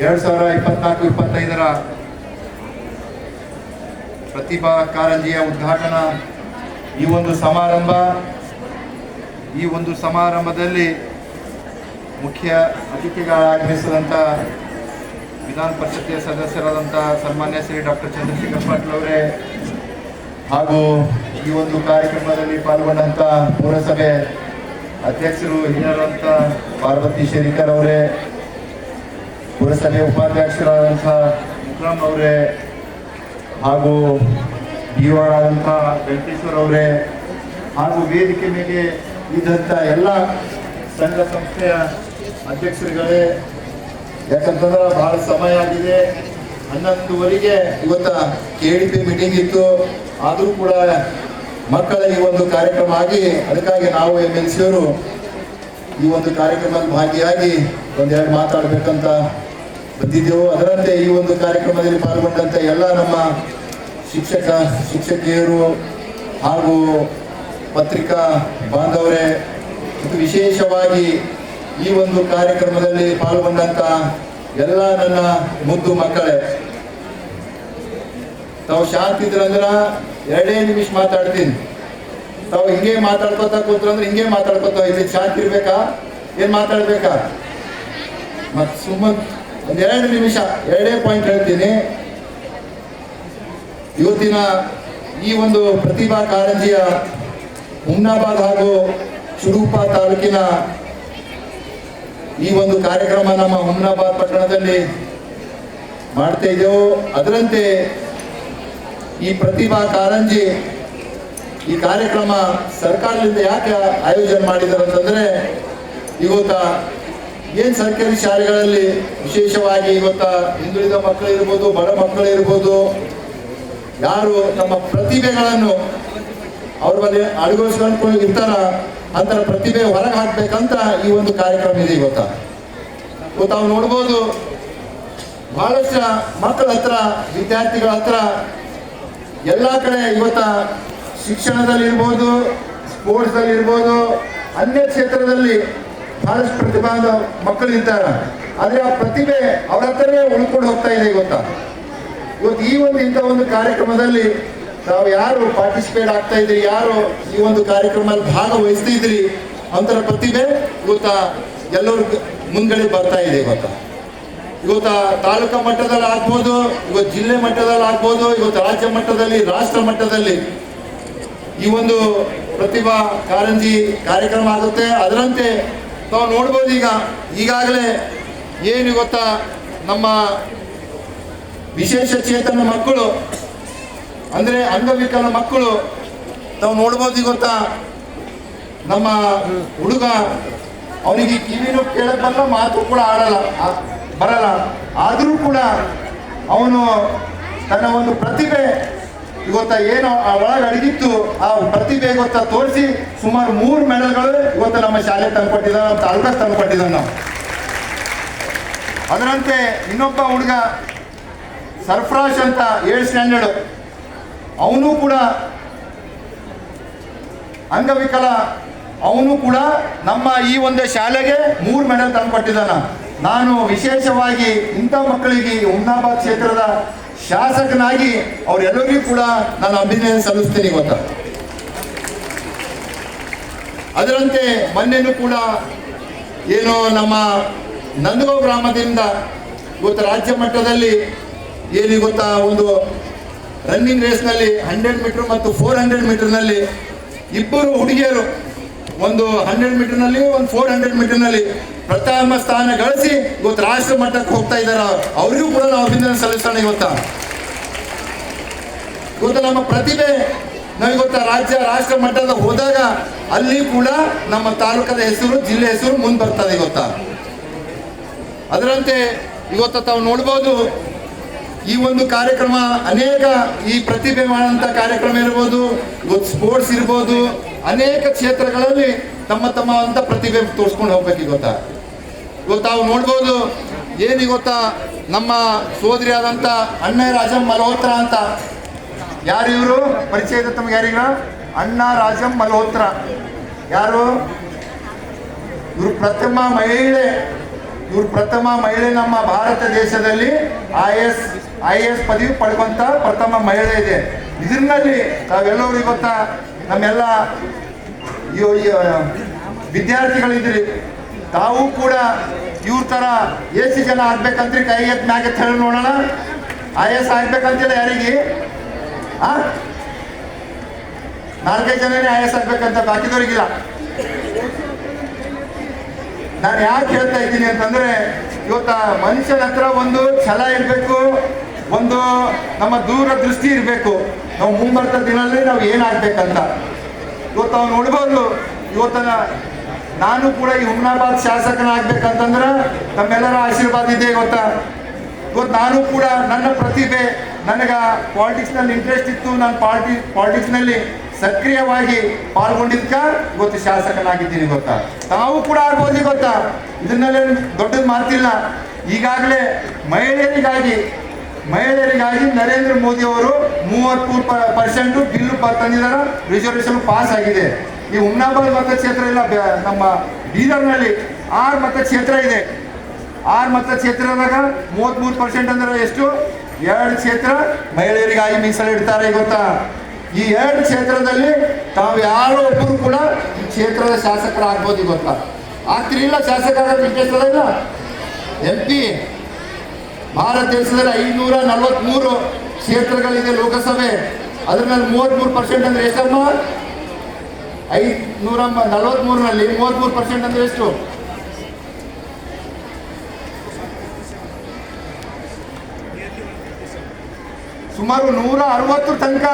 ಎರಡು ಸಾವಿರ ಇಪ್ಪತ್ನಾಲ್ಕು, ಇಪ್ಪತ್ತೈದರ ಪ್ರತಿಭಾ ಕಾರಂಜಿಯ ಉದ್ಘಾಟನಾ ಈ ಒಂದು ಸಮಾರಂಭ, ಈ ಒಂದು ಸಮಾರಂಭದಲ್ಲಿ ಮುಖ್ಯ ಅತಿಥಿಗಳಾಗಮಿಸಿದಂಥ ವಿಧಾನ ಪರಿಷತ್ತಿನ ಸದಸ್ಯರಾದಂಥ ಸನ್ಮಾನ್ಯ ಶ್ರೀ ಡಾಕ್ಟರ್ ಚಂದ್ರಶೇಖರ್ ಪಾಟೀಲ್ ಅವರೇ ಹಾಗೂ ಈ ಒಂದು ಕಾರ್ಯಕ್ರಮದಲ್ಲಿ ಪಾಲ್ಗೊಂಡಂಥ ಪುರಸಭೆ ಅಧ್ಯಕ್ಷರು ಹಿರಿಯರಂಥ ಪಾರ್ವತಿ ಶೇರಿಕರ್ ಅವರೇ ಪುರಸಭೆ ಉಪಾಧ್ಯಕ್ಷರಾದಂಥ ವಿಕ್ರಮ್ ಅವರೇ ಹಾಗೂ ಆದಂಥ ವೆಂಕಟೇಶ್ವರ್ ಅವರೇ ಹಾಗೂ ವೇದಿಕೆ ಮೇಲೆ ಇದ್ದಂಥ ಎಲ್ಲ ಸಂಘ ಸಂಸ್ಥೆಯ ಅಧ್ಯಕ್ಷರುಗಳೇ, ಯಾಕಂತಂದ್ರೆ ಬಹಳ ಸಮಯ ಆಗಿದೆ. ಹನ್ನೊಂದುವರೆಗೆ ಇವತ್ತ ಕೆ ಡಿ ಪಿ ಮೀಟಿಂಗ್ ಇತ್ತು. ಆದರೂ ಕೂಡ ಮಕ್ಕಳ ಈ ಒಂದು ಕಾರ್ಯಕ್ರಮ ಆಗಿ, ಅದಕ್ಕಾಗಿ ನಾವು ಎಂ ಎಲ್ ಸಿಯವರು ಈ ಒಂದು ಕಾರ್ಯಕ್ರಮದಲ್ಲಿ ಭಾಗಿಯಾಗಿ ಒಂದೆರಡು ಮಾತಾಡಬೇಕಂತ ಬಂದಿದ್ದೆವು ಅದರಂತೆ ಈ ಒಂದು ಕಾರ್ಯಕ್ರಮದಲ್ಲಿ ಪಾಲ್ಗೊಂಡಂತೆ ಎಲ್ಲ ನಮ್ಮ ಶಿಕ್ಷಕ, ಶಿಕ್ಷಕಿಯರು ಹಾಗೂ ಪತ್ರಿಕಾ ಬಾಂಧವರೇ, ಮತ್ತು ವಿಶೇಷವಾಗಿ ಈ ಒಂದು ಕಾರ್ಯಕ್ರಮದಲ್ಲಿ ಪಾಲ್ಗೊಂಡಂತ ಎಲ್ಲ ನನ್ನ ಮುದ್ದು ಮಕ್ಕಳೇ. ತಾವು ಶಾಂತಿ ಇದ್ರಂದ್ರ ಎರಡೇ ನಿಮಿಷ ಮಾತಾಡ್ತೀನಿ. ತಾವು ಹಿಂಗೆ ಮಾತಾಡ್ಕೊತಾ ಕೂತ್ರಂದ್ರೆ ಹಿಂಗೆ ಮಾತಾಡ್ಕೊತಾ ಇಲ್ಲಿ ಶಾಂತಿ ಇರ್ಬೇಕಾ? ಏನ್ ಮಾತಾಡ್ಬೇಕಾ? ಮತ್ ಸುಮ್ಮನೆ ಒಂದ್ ಎರಡು ನಿಮಿಷ, ಎರಡೇ ಪಾಯಿಂಟ್ ಹೇಳ್ತೀನಿ. ಇವತ್ತಿನ ಈ ಒಂದು ಪ್ರತಿಭಾ ಕಾರಂಜಿಯ ಹುಮ್ನಾಬಾದ್ ಹಾಗೂ ಶುರೂಪ ತಾಲೂಕಿನ ಈ ಒಂದು ಕಾರ್ಯಕ್ರಮ ನಮ್ಮ ಹುಮ್ನಾಬಾದ್ ಪಟ್ಟಣದಲ್ಲಿ ಮಾಡ್ತಾ ಇದ್ದೆವು. ಅದರಂತೆ ಈ ಪ್ರತಿಭಾ ಕಾರಂಜಿ ಈ ಕಾರ್ಯಕ್ರಮ ಸರ್ಕಾರದಿಂದ ಯಾಕೆ ಆಯೋಜನೆ ಮಾಡಿದ್ದಾರೆ ಅಂತಂದ್ರೆ, ಇವತ್ತ ಏನ್ ಸರ್ಕಾರಿ ಶಾಲೆಗಳಲ್ಲಿ ವಿಶೇಷವಾಗಿ ಇವತ್ತ ಹಿಂದುಳಿದ ಮಕ್ಕಳು ಇರ್ಬೋದು, ಬಡ ಮಕ್ಕಳು ಇರ್ಬೋದು, ಯಾರು ತಮ್ಮ ಪ್ರತಿಭೆಗಳನ್ನು ಅವ್ರ ಮೇಲೆ ಅಳವಡಿಸ್ಕೊಂಡು ಇರ್ತಾರ ಅಂತ ಪ್ರತಿಭೆ ಹೊರಗೆ ಹಾಕ್ಬೇಕಂತ ಈ ಒಂದು ಕಾರ್ಯಕ್ರಮ ಇದೆ ಇವತ್ತ. ತಾವು ನೋಡ್ಬೋದು ಬಹಳಷ್ಟು ಮಕ್ಕಳ ಹತ್ರ, ವಿದ್ಯಾರ್ಥಿಗಳ ಹತ್ರ ಎಲ್ಲ ಕಡೆ ಇವತ್ತ ಶಿಕ್ಷಣದಲ್ಲಿ ಇರ್ಬೋದು ಸ್ಪೋರ್ಟ್ಸ್ದಲ್ಲಿ ಇರ್ಬೋದು, ಅನ್ಯ ಕ್ಷೇತ್ರದಲ್ಲಿ ಬಹಳಷ್ಟು ಪ್ರತಿಭಾದ ಮಕ್ಕಳು ಇರ್ತಾರ ಆದರೆ ಆ ಪ್ರತಿಭೆ ಅವರ ಹತ್ರನೇ ಉಳ್ಕೊಂಡು ಹೋಗ್ತಾ ಇದೆ ಇವತ್ತ ಇವತ್ತು ಈ ಒಂದು ಇಂಥ ಒಂದು ಕಾರ್ಯಕ್ರಮದಲ್ಲಿ ನಾವು ಯಾರು ಪಾರ್ಟಿಸಿಪೇಟ್ ಆಗ್ತಾ ಇದ್ರಿ, ಯಾರು ಈ ಒಂದು ಕಾರ್ಯಕ್ರಮದಲ್ಲಿ ಭಾಗವಹಿಸ್ತಿದ್ರಿ ಅಂತರ ಪ್ರತಿಭೆ ಇವತ್ತ ಎಲ್ಲರೂ ಮುಂದ್ಗಡೆ ಬರ್ತಾ ಇದೆ ಇವತ್ತ ಇವತ್ತ ತಾಲೂಕು ಮಟ್ಟದಲ್ಲಿ ಆಗ್ಬೋದು, ಇವತ್ತು ಜಿಲ್ಲೆ ಮಟ್ಟದಲ್ಲಿ ಆಗ್ಬೋದು, ಇವತ್ತು ರಾಜ್ಯ ಮಟ್ಟದಲ್ಲಿ, ರಾಷ್ಟ್ರ ಮಟ್ಟದಲ್ಲಿ ಈ ಒಂದು ಪ್ರತಿಭಾ ಕಾರಂಜಿ ಕಾರ್ಯಕ್ರಮ ಆಗುತ್ತೆ. ಅದರಂತೆ ತಾವು ನೋಡ್ಬೋದು ಈಗ, ಈಗಾಗಲೇ ಏನು ಗೊತ್ತಾ, ನಮ್ಮ ವಿಶೇಷ ಚೇತನ ಮಕ್ಕಳು, ಅಂದ್ರೆ ಅಂಗವಿಕಲ ಮಕ್ಕಳು, ತಾವು ನೋಡ್ಬೋದು ಗೊತ್ತಾ, ನಮ್ಮ ಹುಡುಗ, ಅವನಿಗೆ ಕಿವಿನೂ ಕೇಳಬಲ್ಲ ಮಾತು ಕೂಡ ಆಡಲ್ಲ ಬರಲ್ಲ. ಆದರೂ ಕೂಡ ಅವನು ತನ್ನ ಒಂದು ಪ್ರತಿಭೆ ಇವತ್ತ ಏನು ಆ ಒಳಗೆ ಅಡಗಿತ್ತು. ಆ ಪ್ರತಿಭೆ ಇವತ್ತ ತೋರಿಸಿ ಸುಮಾರು ಮೂರು ಮೆಡಲ್ಗಳು ಇವತ್ತು ನಮ್ಮ ಶಾಲೆ ತಂದ್ಕೊಟ್ಟಿದ್ದ ನಮ್ಮ ತಾಲೂಕಾಸ್ ತಂದ್ಕೊಟ್ಟಿದ್ದ ನಾವು. ಅದರಂತೆ ಇನ್ನೊಬ್ಬ ಹುಡುಗ ಸರ್ಫರಾಜ್ ಅಂತ ಏಳು ಸ್ಟ್ಯಾಂಡರ್ಡ್. ಅವನು ಕೂಡ ಅಂಗವಿಕಲ. ಅವನು ಕೂಡ ನಮ್ಮ ಈ ಒಂದು ಶಾಲೆಗೆ ಮೂರು ಮೆಡಲ್ ತಂದುಕೊಟ್ಟಿದ್ದಾನ ನಾನು ವಿಶೇಷವಾಗಿ ಇಂಥ ಮಕ್ಕಳಿಗೆ ಹುಮ್ನಾಬಾದ್ ಕ್ಷೇತ್ರದ ಶಾಸಕನಾಗಿ ಅವರೆಲ್ಲರಿಗೂ ಕೂಡ ನಾನು ಅಭಿನಂದನೆ ಸಲ್ಲಿಸ್ತೀನಿ ಇವತ್ತು ಅದರಂತೆ ಮೊನ್ನೆನೂ ಕೂಡ ಏನು ನಮ್ಮ ನಂದಗೋ ಗ್ರಾಮದಿಂದ ಇವತ್ತು ರಾಜ್ಯ ಮಟ್ಟದಲ್ಲಿ ಏನು ಗೊತ್ತಾ? ಒಂದು ರನ್ನಿಂಗ್ ರೇಸ್ನಲ್ಲಿ ಹಂಡ್ರೆಡ್ ಮೀಟರ್ ಮತ್ತು ಫೋರ್ ಹಂಡ್ರೆಡ್ ಮೀಟರ್ನಲ್ಲಿ ಇಬ್ಬರು ಹುಡುಗಿಯರು ಒಂದು ಹಂಡ್ರೆಡ್ ಮೀಟರ್ನಲ್ಲಿ ಒಂದು ಫೋರ್ ಹಂಡ್ರೆಡ್ ಮೀಟರ್ನಲ್ಲಿ ಪ್ರಥಮ ಸ್ಥಾನ ಗಳಿಸಿ ಇವತ್ತು ರಾಷ್ಟ್ರ ಮಟ್ಟಕ್ಕೆ ಹೋಗ್ತಾ ಇದ್ದಾರೆ. ಅವರಿಗೂ ಕೂಡ ನಾವು ಅಭಿನಂದನೆ ಸಲ್ಲಿಸೋಣ ಇವತ್ತ. ಇವತ್ತು ನಮ್ಮ ಪ್ರತಿಭೆ ನಮಗೆ ಗೊತ್ತಾ ರಾಜ್ಯ ರಾಷ್ಟ್ರ ಮಟ್ಟದ ಹೋದಾಗ ಅಲ್ಲಿ ಕೂಡ ನಮ್ಮ ತಾಲೂಕದ ಹೆಸರು, ಜಿಲ್ಲೆ ಹೆಸರು ಮುಂದೆ ಬರ್ತದೆ ಇವತ್ತ. ಅದರಂತೆ ಇವತ್ತು ತಾವು ನೋಡ್ಬೋದು, ಈ ಒಂದು ಕಾರ್ಯಕ್ರಮ ಅನೇಕ ಈ ಪ್ರತಿಭೆ ಮಾಡುವಂಥ ಕಾರ್ಯಕ್ರಮ ಇರ್ಬೋದು, ಇವತ್ತು ಸ್ಪೋರ್ಟ್ಸ್ ಇರ್ಬೋದು ಅನೇಕ ಕ್ಷೇತ್ರಗಳಲ್ಲಿ ತಮ್ಮ ತಮ್ಮ ಅಂತ ಪ್ರತಿಭೆ ತೋರಿಸ್ಕೊಂಡು ಹೋಗ್ಬೇಕು ಗೊತ್ತಾ? ಇವತ್ತು ತಾವು ನೋಡ್ಬೋದು, ಏನು ಗೊತ್ತಾ? ನಮ್ಮ ಸೋದರಿ ಆದಂಥ ಅಣ್ಣ ರಾಜಂ ಮಲ್ಹೋತ್ರ ಅಂತ. ಯಾರು ಇವರು? ಪರಿಚಯ ಇದೆ ತಮ್ಗೆ ಯಾರೀಗ? ಅಣ್ಣ ರಾಜಂ ಮಲ್ಹೋತ್ರ. ಯಾರು? ಇವರು ಪ್ರಥಮ ಮಹಿಳೆ. ಇವರು ಪ್ರಥಮ ಮಹಿಳೆ ನಮ್ಮ ಭಾರತ ದೇಶದಲ್ಲಿ ಐ ಎಸ್ ಐ ಎಸ್ ಪದವಿ ಪಡ್ಕೊಂತ ಪ್ರಥಮ ಮಹಿಳೆ ಇದೆ. ಇದರಲ್ಲಿ ತಾವೆಲ್ಲರೂ ಇವತ್ತ ನಮ್ಮೆಲ್ಲ ವಿದ್ಯಾರ್ಥಿಗಳಿದ್ರಿ ತಾವು ಕೂಡ ಇವ್ರ ತರ ಸಿ ಜನ ಆಗ್ಬೇಕಂತ್ರಿ ಕೈ ಎತ್ ಮ್ಯಾಗ ಹೇಳಿ ನೋಡೋಣ. ಐ ಎಸ್ ಆಗ್ಬೇಕಂತಿಲ್ಲ ಯಾರಿಗೆ? ಆ? ನಾಲ್ಕೈದು ಜನನೇ ಐ ಎಸ್ ಆಗ್ಬೇಕಂತ ಬಾಕಿದವ್ರಿಗಿಲ್ಲ. ನಾನು ಯಾಕೆ ಹೇಳ್ತಾ ಇದ್ದೀನಿ ಅಂತಂದ್ರೆ, ಇವತ್ತ ಮನುಷ್ಯನ ಹತ್ರ ಒಂದು ಛಲ ಇರಬೇಕು. ಒಂದು ನಮ್ಮ ದೂರ ದೃಷ್ಟಿ ಇರಬೇಕು. ನಾವು ಮುಂಬರ್ತ ದಿನದಲ್ಲಿ ನಾವು ಏನಾಗಬೇಕಂತ. ಇವತ್ತು ಅವ್ನು ನೋಡ್ಬೋದು, ಇವತ್ತನ ನಾನು ಕೂಡ ಈ ಹುಮ್ನಾಬಾದ್ ಶಾಸಕನಾಗ್ಬೇಕಂತಂದ್ರೆ ನಮ್ಮೆಲ್ಲರ ಆಶೀರ್ವಾದ ಇದೆ ಗೊತ್ತಾ? ಇವತ್ತು ನಾನು ಕೂಡ ನನ್ನ ಪ್ರತಿಭೆ, ನನಗೆ ಪಾಲಿಟಿಕ್ಸ್ನಲ್ಲಿ ಇಂಟ್ರೆಸ್ಟ್ ಇತ್ತು, ನಾನು ಪಾಲಿಟಿ ಪಾಲಿಟಿಕ್ಸ್ನಲ್ಲಿ ಸಕ್ರಿಯವಾಗಿ ಪಾಲ್ಗೊಂಡಿದ್ಕ ಇವತ್ತು ಶಾಸಕನಾಗಿದ್ದೀನಿ ಗೊತ್ತಾ? ತಾವು ಕೂಡ ಆಗ್ಬೋದು ಗೊತ್ತಾ? ಇದನ್ನೆಲ್ಲ ದೊಡ್ಡದು ಮಾತಿಲ್ಲ. ಈಗಾಗಲೇ ಮಹಿಳೆಯರಿಗಾಗಿ ಮಹಿಳೆಯರಿಗಾಗಿ ನರೇಂದ್ರ ಮೋದಿ ಅವರು ಮೂವತ್ಮೂರು ಪರ್ಸೆಂಟ್ ಬಿಲ್ ತಂದಿದ್ದಾರೆ. ರಿಸರ್ವೇಶನ್ ಪಾಸ್ ಆಗಿದೆ. ಈ ಉಮ್ನಾಬಾದ್ ಮತಕ್ಷೇತ್ರ ಇಲ್ಲ ನಮ್ಮ ಬೀದರ್ನಲ್ಲಿ ಆರು ಮತಕ್ಷೇತ್ರ ಇದೆ. ಆರು ಮತಕ್ಷೇತ್ರದಾಗ ಮೂವತ್ಮೂರು ಪರ್ಸೆಂಟ್ ಅಂದ್ರೆ ಎಷ್ಟು? ಎರಡು ಕ್ಷೇತ್ರ ಮಹಿಳೆಯರಿಗಾಗಿ ಮೀಸಲಿಡ್ತಾರೆ ಗೊತ್ತಾ? ಈ ಎರಡು ಕ್ಷೇತ್ರದಲ್ಲಿ ತಾವು ಯಾರೋ ಒಬ್ಬರು ಕೂಡ ಈ ಕ್ಷೇತ್ರದ ಶಾಸಕರಾಗ್ಬೋದು, ಗೊತ್ತಾ? ಆಗ್ತಿರಲಿಲ್ಲ ಶಾಸಕರಾಗ ಇಂಟ್ರೆಸ್ಟ್ ಅದ ಇಲ್ಲ? ಎಂ ಪಿ ಭಾರತ ದೇಶದಲ್ಲಿ ಐನೂರ ನಲವತ್ಮೂರು ಕ್ಷೇತ್ರಗಳಿದೆ ಲೋಕಸಭೆ. ಅದ್ರ ಮೇಲೆ ಮೂವತ್ಮೂರು ಪರ್ಸೆಂಟ್ ಅಂದ್ರೆ ಎಷ್ಟಮ್ಮ? ಐನೂರ ನಲವತ್ಮೂರನಲ್ಲಿ ಮೂವತ್ಮೂರು ಪರ್ಸೆಂಟ್ ಅಂದ್ರೆ ಎಷ್ಟು? ಸುಮಾರು ನೂರ ಅರವತ್ತು ತನಕ